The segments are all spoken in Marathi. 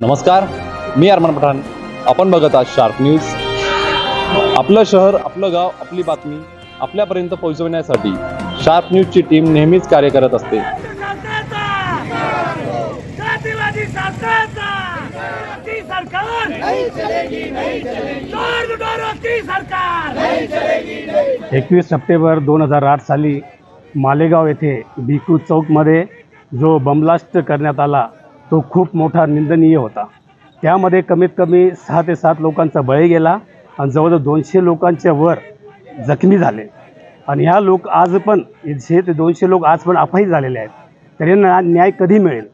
नमस्कार मी अरमान पठाण. आपण बघत आहात शार्प न्यूज आपलं शहर आपलं गाव आपली बातमी आपल्यापर्यंत पोहोचवण्यासाठी शार्प न्यूजची टीम नेहमीच कार्य करत असते. जातिवादी सरकारचा. ती सरकार. नहीं चलेगी नहीं चलेगी चोर लुटारो की सरकार. एकवीस सप्टेंबर दोन हजार आठ साली मालेगाव येथे भिकू चौकमध्ये जो बमब्लास्ट करण्यात आला तो खूप मोठा निंदनीय होता. त्यामध्ये कमीत कमी सहा ते सात लोकांचा बळी गेला आणि जवळजवळ दोनशे लोकांच्या वर जखमी झाले. आणि ह्या लोक आज पण जे ते दोनशे लोक आज पण अपाई झालेले आहेत. तर यांना न्याय कधी मिळेल?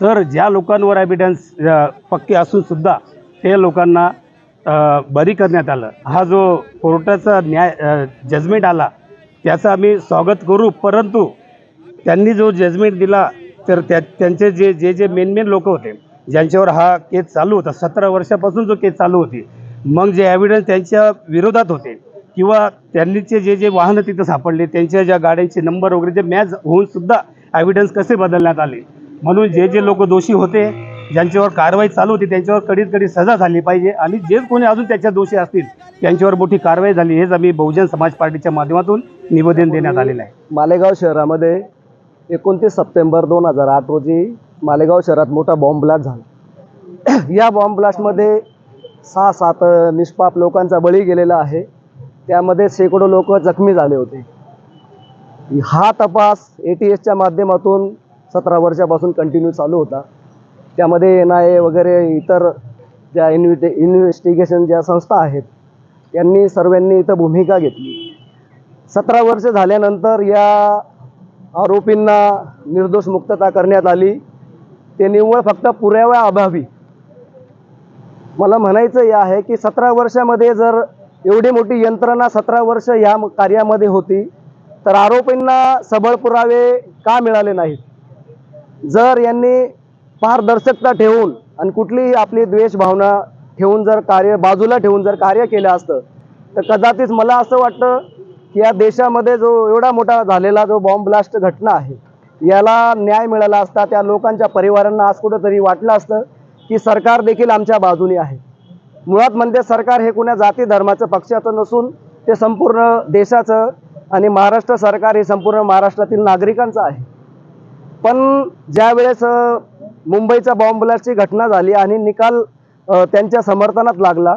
तर ज्या लोकांवर एव्हिडन्स पक्के असूनसुद्धा ते लोकांना बरी करण्यात आलं. हा जो कोर्टाचा न्याय जजमेंट आला त्याचं आम्ही स्वागत करू परंतु त्यांनी जो जजमेंट दिला तर त्या त्यांचे जे जे जे मेन मेन लोक होते ज्यांच्यावर हा केस चालू होता सतरा वर्षापासून जो केस चालू होती मग जे ॲव्हिडन्स त्यांच्या विरोधात होते किंवा त्यांनीचे जे जे वाहनं तिथं सापडले त्यांच्या ज्या गाड्यांचे नंबर वगैरे जे मॅच होऊन सुद्धा एव्हिडन्स कसे बदलण्यात आले? म्हणून जे जे लोक दोषी होते ज्यांच्यावर कारवाई चालू होती त्यांच्यावर कडीत कडी सजा झाली पाहिजे आणि जे कोणी अजून त्याच्या दोषी असतील त्यांच्यावर मोठी कारवाई झाली हेच आम्ही बहुजन समाज पार्टीच्या माध्यमातून निवेदन देण्यात आलेलं आहे. मालेगाव शहरामध्ये एकोणतीस सप्टेंबर दोन हजार आठ रोजी मालेगाव शहरात मोठा बॉम्ब ब्लास्ट झाला. या बॉम्ब ब्लास्टमध्ये सहा सात निष्पाप लोकांचा बळी गेलेला आहे. त्यामध्ये शेकडो लोक जखमी झाले होते. हा तपास ए टी एसच्या माध्यमातून सतरा वर्षापासून कंटिन्यू चालू होता. त्यामध्ये एन आय ए वगैरे इतर ज्या इन्व्हिटे इन्व्हेस्टिगेशन ज्या संस्था आहेत यांनी सर्वांनी इथं भूमिका घेतली. सतरा वर्ष झाल्यानंतर या आरोपींना निर्दोष मुक्तता करण्यात आली. ते निव्वळ फक्त पुराव्या अभावी मला म्हणायचं हे आहे की सतरा वर्षामध्ये जर एवढी मोठी यंत्रणा सतरा वर्ष या कार्यामध्ये होती तर आरोपींना सबळ पुरावे का मिळाले नाहीत? जर यांनी पारदर्शकता ठेवून आणि कुठलीही आपली द्वेषभावना ठेवून जर कार्य बाजूला ठेवून जर कार्य केलं असतं तर कदाचित मला असं वाटतं की या देशामध्ये जो एवढा मोठा झालेला जो बॉम्ब ब्लास्ट घटना आहे याला न्याय मिळाला असता त्या लोकांच्या परिवारांना आज कुठंतरी वाटलं असतं की सरकार देखील आमच्या बाजूने आहे. मुळात म्हणजे सरकार हे कुण्या जाती धर्माचं पक्षाचं नसून ते संपूर्ण देशाचं आणि महाराष्ट्र सरकार हे संपूर्ण महाराष्ट्रातील नागरिकांचं आहे. पण ज्यावेळेस मुंबईचा मुंबईच्या बॉम्ब ब्लास्टची घटना झाली आणि निकाल त्यांच्या समर्थनात लागला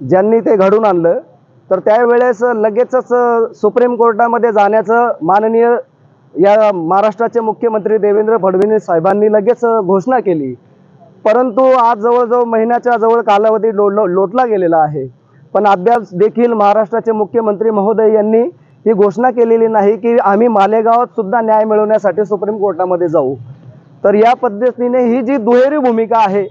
ज्यांनी ते घडून आणलं तर त्यावेळेस लगेचच सुप्रीम कोर्टामध्ये जाण्याचं माननीय या महाराष्ट्राचे मुख्यमंत्री देवेंद्र फडणवीस साहेबांनी लगेच घोषणा केली. परंतु आज जवळजवळ महिन्याच्या जवळ कालावधी लो लोटला गेलेला आहे. पण अद्याप देखील महाराष्ट्राचे मुख्यमंत्री महोदय यांनी ही घोषणा केलेली नाही की आम्ही मालेगावात सुद्धा न्याय मिळवण्यासाठी सुप्रीम कोर्टामध्ये जाऊ. तर या पद्धतीने ही जी दुहेरी भूमिका आहे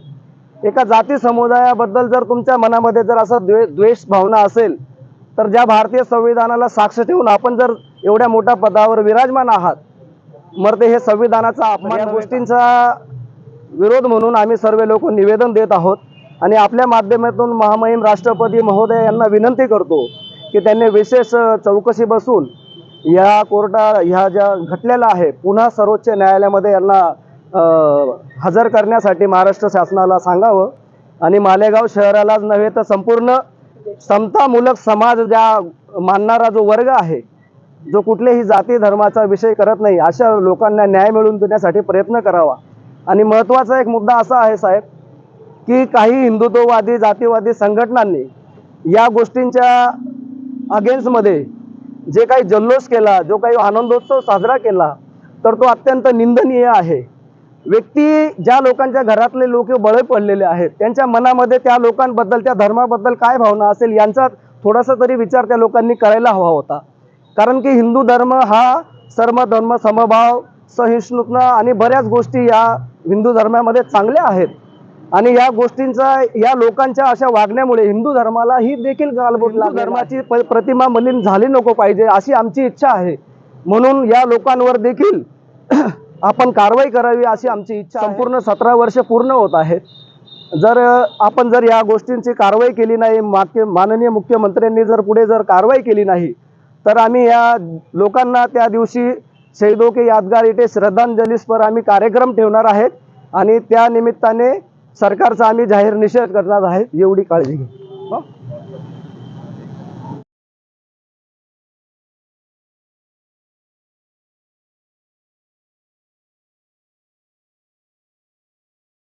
एका जाती समुदायाबद्दल जर तुमच्या मनामध्ये जर असं द्वे द्वेष भावना असेल तर ज्या भारतीय संविधानाला साक्ष ठेवून आपण जर एवढ्या मोठ्या पदावर विराजमान आहात मग ते हे संविधानाचा अपमान या गोष्टींचा विरोध म्हणून आम्ही सर्व लोक निवेदन देत आहोत आणि आपल्या माध्यमातून महामहिम राष्ट्रपती महोदय यांना विनंती करतो की त्यांनी विशेष चौकशी बसून या कोर्टा ह्या ज्या घटलेल्या आहे पुन्हा सर्वोच्च न्यायालयामध्ये यांना हजर करण्यासाठी महाराष्ट्र शासनाला सांगावं. आणि मालेगाव शहरालाच नव्हे तर संपूर्ण समतामूलक समाज ज्या मानणारा जो वर्ग आहे जो कुठल्याही जाती धर्माचा विषय करत नाही अशा लोकांना न्याय मिळवून देण्यासाठी प्रयत्न करावा. आणि महत्त्वाचा एक मुद्दा असा आहे साहेब की काही हिंदुत्ववादी जातीवादी संघटनांनी या गोष्टींच्या अगेन्स्टमध्ये जे काही जल्लोष केला जो काही आनंदोत्सव साजरा केला तर तो अत्यंत निंदनीय आहे. व्यक्ती ज्या लोकांच्या घरातले लोक बळे पडलेले आहेत त्यांच्या मनामध्ये त्या लोकांबद्दल त्या धर्माबद्दल काय भावना असेल यांचा थोडासा तरी विचार त्या लोकांनी करायला हवा होता. कारण की हिंदू धर्म हा सर्व धर्म समभाव सहिष्णुता आणि बऱ्याच गोष्टी या हिंदू धर्मामध्ये चांगल्या आहेत. आणि या गोष्टींचा या लोकांच्या अशा वागण्यामुळे हिंदू धर्माला ही देखील गालबोट. धर्माची प- प्रतिमा मलिन झाली नको पाहिजे अशी आमची इच्छा आहे. म्हणून या लोकांवर देखील आपण कारवाई करावी अशी आमची इच्छा संपूर्ण सतरा वर्ष पूर्ण होत आहेत. जर आपण जर या गोष्टींची कारवाई केली नाही मागे माननीय मुख्यमंत्र्यांनी जर पुढे जर कारवाई केली नाही तर आम्ही या लोकांना त्या दिवशी शहीदो के यादगार इथे श्रद्धांजलीस्पर आम्ही कार्यक्रम ठेवणार आहेत आणि त्या निमित्ताने सरकारचा आम्ही जाहीर निषेध करणार आहे एवढी काळजी घ्या हं?